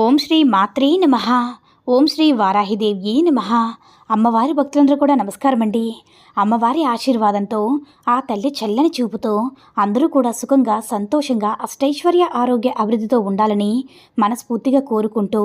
Om Shri మాత్రే నమ. ఓం శ్రీ వారాహిదేవి నమ. అమ్మవారి భక్తులందరూ కూడా నమస్కారం అండి. అమ్మవారి ఆశీర్వాదంతో ఆ తల్లి చల్లని చూపుతో అందరూ కూడా సుఖంగా సంతోషంగా అష్టైశ్వర్య ఆరోగ్య అభివృద్ధితో ఉండాలని మనస్ఫూర్తిగా కోరుకుంటూ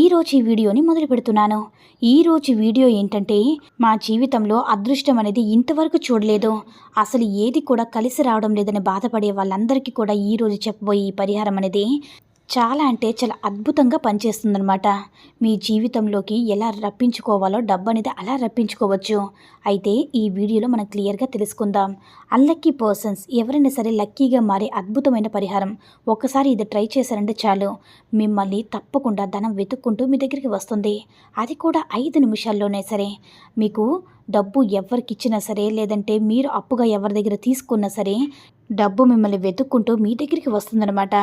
ఈరోజు ఈ వీడియోని మొదలు పెడుతున్నాను. ఈరోజు వీడియో ఏంటంటే మా జీవితంలో అదృష్టం అనేది ఇంతవరకు చూడలేదు. అసలు ఏది కూడా కలిసి రావడం లేదని బాధపడే వాళ్ళందరికీ కూడా ఈరోజు చెప్పబోయే ఈ పరిహారం అనేది చాలా అంటే చాలా అద్భుతంగా పనిచేస్తుందనమాట మీ జీవితంలోకి ఎలా రప్పించుకోవాలో డబ్బు అనేది అలా రప్పించుకోవచ్చు. అయితే ఈ వీడియోలో మనం క్లియర్గా తెలుసుకుందాం. అన్లక్కీ పర్సన్స్ ఎవరైనా సరే లక్కీగా మారే అద్భుతమైన పరిహారం. ఒకసారి ఇది ట్రై చేశారంటే చాలు. మిమ్మల్ని తప్పకుండా ధనం వెతుక్కుంటూ మీ దగ్గరికి వస్తుంది. అది కూడా ఐదు నిమిషాల్లోనే సరే. మీకు డబ్బు ఎవరికి ఇచ్చినా సరే లేదంటే మీరు అప్పుగా ఎవరి దగ్గర తీసుకున్నా సరే డబ్బు మిమ్మల్ని వెతుక్కుంటూ మీ దగ్గరికి వస్తుందన్నమాట.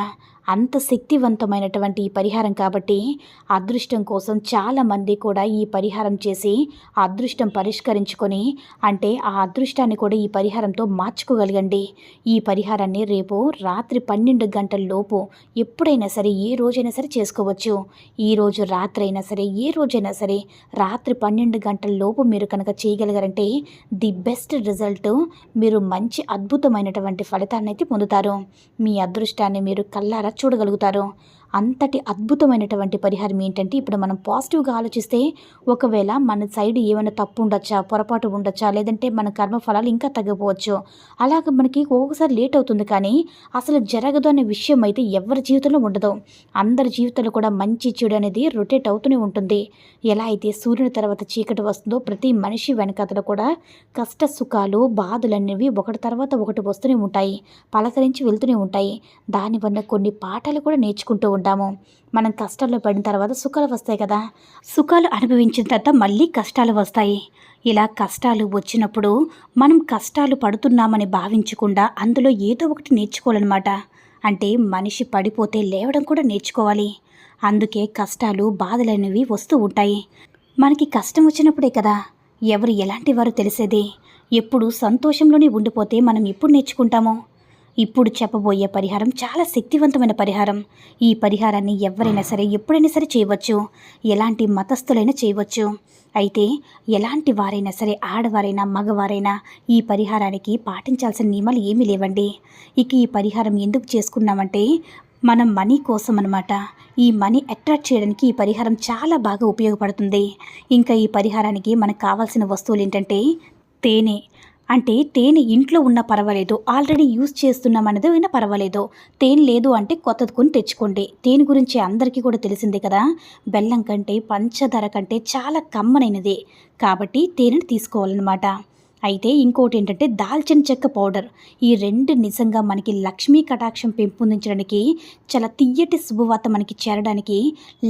అంత శక్తివంతమైనటువంటి ఈ పరిహారం కాబట్టి అదృష్టం కోసం చాలామంది కూడా ఈ పరిహారం చేసి అదృష్టం పరిష్కరించుకొని అంటే ఆ అదృష్టాన్ని కూడా ఈ పరిహారంతో మార్చుకోగలగండి. ఈ పరిహారాన్ని రేపు రాత్రి పన్నెండు గంటల లోపు ఎప్పుడైనా సరే ఏ రోజైనా సరే చేసుకోవచ్చు. ఈ రోజు రాత్రి అయినా సరే ఏ రోజైనా సరే రాత్రి పన్నెండు గంటల లోపు మీరు కనుక చేయగలిగారంటే ది బెస్ట్ రిజల్ట్ మీరు మంచి అద్భుతమైనటువంటి ఫలితాన్ని అయితే పొందుతారు. మీ అదృష్టాన్ని మీరు కల్లారా చూడగలుగుతారు. అంతటి అద్భుతమైనటువంటి పరిహారం ఏంటంటే ఇప్పుడు మనం పాజిటివ్గా ఆలోచిస్తే ఒకవేళ మన సైడ్ ఏమైనా తప్పు ఉండొచ్చా పొరపాటు ఉండొచ్చా లేదంటే మన కర్మఫలాలు ఇంకా తగ్గిపోవచ్చు అలాగ మనకి ఒక్కొక్కసారి లేట్ అవుతుంది కానీ అసలు జరగదు అనే విషయం అయితే ఎవరి జీవితంలో ఉండదు. అందరి జీవితంలో కూడా మంచి చెడు అనేది రొటేట్ అవుతూనే ఉంటుంది. ఎలా అయితే సూర్యుని తర్వాత చీకటి వస్తుందో ప్రతి మనిషి వెనకతలో కూడా కష్ట సుఖాలు బాధలు అనేవి ఒకటి తర్వాత ఒకటి వస్తూనే ఉంటాయి పలకరించి వెళ్తూనే ఉంటాయి. దానివల్ల కొన్ని పాఠాలు కూడా నేర్చుకుంటూ ఉంటాము మనం కష్టాల్లో పడిన తర్వాత సుఖాలు వస్తాయి కదా. సుఖాలు అనుభవించిన తర్వాత మళ్ళీ కష్టాలు వస్తాయి. ఇలా కష్టాలు వచ్చినప్పుడు మనం కష్టాలు పడుతున్నామని భావించకుండా అందులో ఏదో ఒకటి నేర్చుకోవాలన్నమాట. అంటే మనిషి పడిపోతే లేవడం కూడా నేర్చుకోవాలి. అందుకే కష్టాలు బాధలనేవి వస్తూ ఉంటాయి. మనకి కష్టం వచ్చినప్పుడే కదా. ఎవరు ఎలాంటి వారు తెలిసేది. ఎప్పుడు సంతోషంలోనే ఉండిపోతే మనం ఎప్పుడు నేర్చుకుంటామో? ఇప్పుడు చెప్పబోయే పరిహారం చాలా శక్తివంతమైన పరిహారం. ఈ పరిహారాన్ని ఎవరైనా సరే ఎప్పుడైనా సరే చేయవచ్చు. ఎలాంటి మతస్థులైనా చేయవచ్చు. అయితే ఎలాంటి వారైనా సరే ఆడవారైనా మగవారైనా ఈ పరిహారానికి పాటించాల్సిన నియమాలు ఏమీ లేవండి. ఇక ఈ పరిహారం ఎందుకు చేసుకున్నామంటే మనం మనీ కోసం అనమాట ఈ మనీ అట్రాక్ట్ చేయడానికి ఈ పరిహారం చాలా బాగా ఉపయోగపడుతుంది. ఇంకా ఈ పరిహారానికి మనకు కావాల్సిన వస్తువులు ఏంటంటే తేనె. అంటే తేనె ఇంట్లో ఉన్న పర్వాలేదు ఆల్రెడీ యూజ్ చేస్తున్నాం అనేది అయినా పర్వాలేదు. తేనె లేదు అంటే కొత్తది కొని తెచ్చుకోండి. తేనె గురించి అందరికీ కూడా తెలిసిందే కదా? బెల్లం కంటే పంచదార కంటే చాలా కమ్మనైనది. కాబట్టి తేనెని తీసుకోవాలన్నమాట. అయితే ఇంకోటి ఏంటంటే దాల్చిన చెక్క పౌడర్. ఈ రెండు నిజంగా మనకి లక్ష్మీ కటాక్షం పెంపొందించడానికి చాలా తీయటి శుభవార్త మనకి చేరడానికి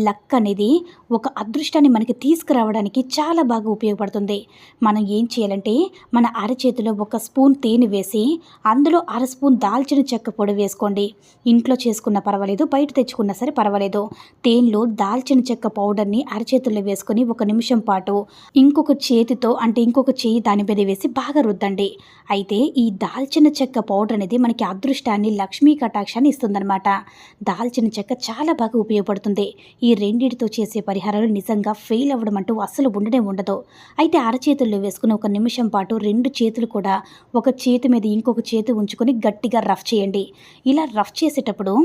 లక్ అనేది ఒక అదృష్టాన్ని మనకి తీసుకురావడానికి చాలా బాగా ఉపయోగపడుతుంది. మనం ఏం చేయాలంటే మన అరచేతిలో ఒక స్పూన్ తేనె వేసి అందులో అర స్పూన్ దాల్చిన చెక్క పొడి వేసుకోండి. ఇంట్లో చేసుకున్న పర్వాలేదు బయట తెచ్చుకున్నా సరే పర్వాలేదు. తేనెలో దాల్చిన చెక్క పౌడర్ని అరచేతుల్లో వేసుకొని ఒక నిమిషం పాటు ఇంకొక చేతితో అంటే ఇంకొక చేయి దాని మీద వేసి బాగా రుద్దండి. అయితే ఈ దాల్చిన చెక్క పౌడర్ అనేది మనకి అదృష్టాన్ని లక్ష్మీ కటాక్షాన్ని ఇస్తుందనమాట దాల్చిన చెక్క చాలా బాగా ఉపయోగపడుతుంది. ఈ రెండింటితో చేసే పరిహారాలు నిజంగా ఫెయిల్ అవ్వడం అంటూ అస్సలు ఉండనే ఉండదు. అయితే అరచేతుల్లో వేసుకుని ఒక నిమిషం పాటు రెండు చేతులు కూడా ఒక చేతి మీద ఇంకొక చేతి ఉంచుకొని గట్టిగా రఫ్ చేయండి. ఇలా రఫ్ చేసేటప్పుడు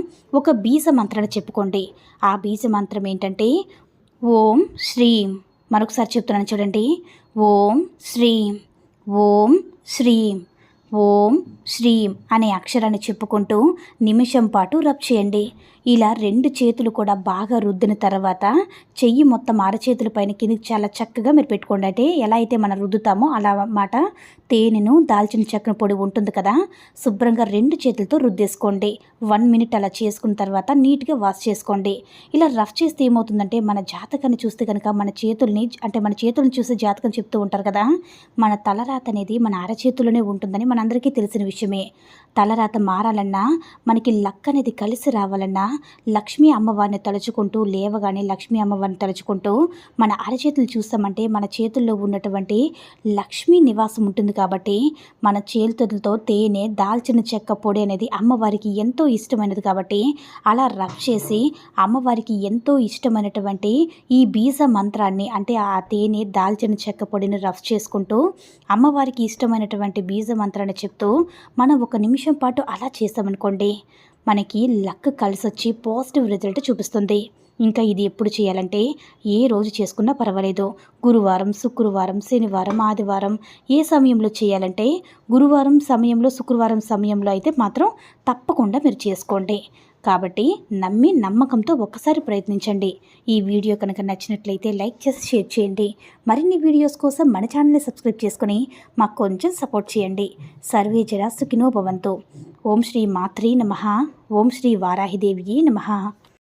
ఒక బీజ మంత్రాన్ని చెప్పుకోండి. ఆ బీజ మంత్రం ఏంటంటే ఓం శ్రీం. మరొకసారి చెప్తున్నాను చూడండి. ఓం శ్రీం. ఓం శ్రీం. ఓం శ్రీం అనే అక్షరాన్ని చెప్పుకుంటూ నిమిషం పాటు రబ్ చేయండి. ఇలా రెండు చేతులు కూడా బాగా రుద్దిన తర్వాత చెయ్యి మొత్తం అరచేతుల పైన కిందికి చాలా చక్కగా మీరు పెట్టుకోండి. అంటే ఎలా అయితే మనం రుద్దుతామో అలా అన్నమాట తేనెను దాల్చిన చెక్కన పొడి ఉంటుంది కదా శుభ్రంగా రెండు చేతులతో రుద్దేసుకోండి. వన్ మినిట్ అలా చేసుకున్న తర్వాత నీట్గా వాష్ చేసుకోండి. ఇలా రఫ్ చేస్తే ఏమవుతుందంటే మన జాతకాన్ని చూస్తే కనుక మన చేతుల్ని అంటే మన చేతులను చూసి జాతకం చెప్తూ ఉంటారు కదా మన తలరాత అనేది మన అరచేతుల్లోనే ఉంటుందని మనందరికీ తెలిసిన విషయమే. తలరాత మారాలన్నా మనకి లక్ అనేది కలిసి రావాలన్నా లక్ష్మీ అమ్మవారిని తలుచుకుంటూ లేవగానే లక్ష్మీ అమ్మవారిని తలుచుకుంటూ మన అరచేతులు చూస్తామంటే మన చేతుల్లో ఉన్నటువంటి లక్ష్మీ నివాసం ఉంటుంది కాబట్టి మన చేతులతో తేనె దాల్చిన చెక్క పొడి అనేది అమ్మవారికి ఎంతో ఇష్టమైనది కాబట్టి అలా రబ్ చేసి అమ్మవారికి ఎంతో ఇష్టమైనటువంటి ఈ బీజ మంత్రాన్ని అంటే ఆ తేనె దాల్చిన చెక్క పొడిని రఫ్ చేసుకుంటూ అమ్మవారికి ఇష్టమైనటువంటి బీజ మంత్రాన్ని చెప్తూ మనం ఒక నిమిషం పాటు అలా చేసామనుకోండి మనకి లక్ కలిసి వచ్చి పాజిటివ్ రిజల్ట్ చూపిస్తుంది. ఇంకా ఇది ఎప్పుడు చేయాలంటే ఏ రోజు చేసుకున్నా పర్వాలేదు. గురువారం శుక్రవారం శనివారం ఆదివారం ఏ సమయంలో చేయాలంటే గురువారం సమయంలో శుక్రవారం సమయంలో అయితే మాత్రం తప్పకుండా మీరు చేసుకోండి. కాబట్టి నమ్మి నమ్మకంతో ఒక్కసారి ప్రయత్నించండి. ఈ వీడియో కనుక నచ్చినట్లయితే లైక్ చేసి షేర్ చేయండి. మరిన్ని వీడియోస్ కోసం మన ఛానల్ని సబ్స్క్రైబ్ చేసుకుని మాకు కొంచెం సపోర్ట్ చేయండి. సర్వే జరా సుఖినో భవంతు. ఓం శ్రీ మాత్రీ నమ. ఓం శ్రీ వారాహిదేవికి నమ.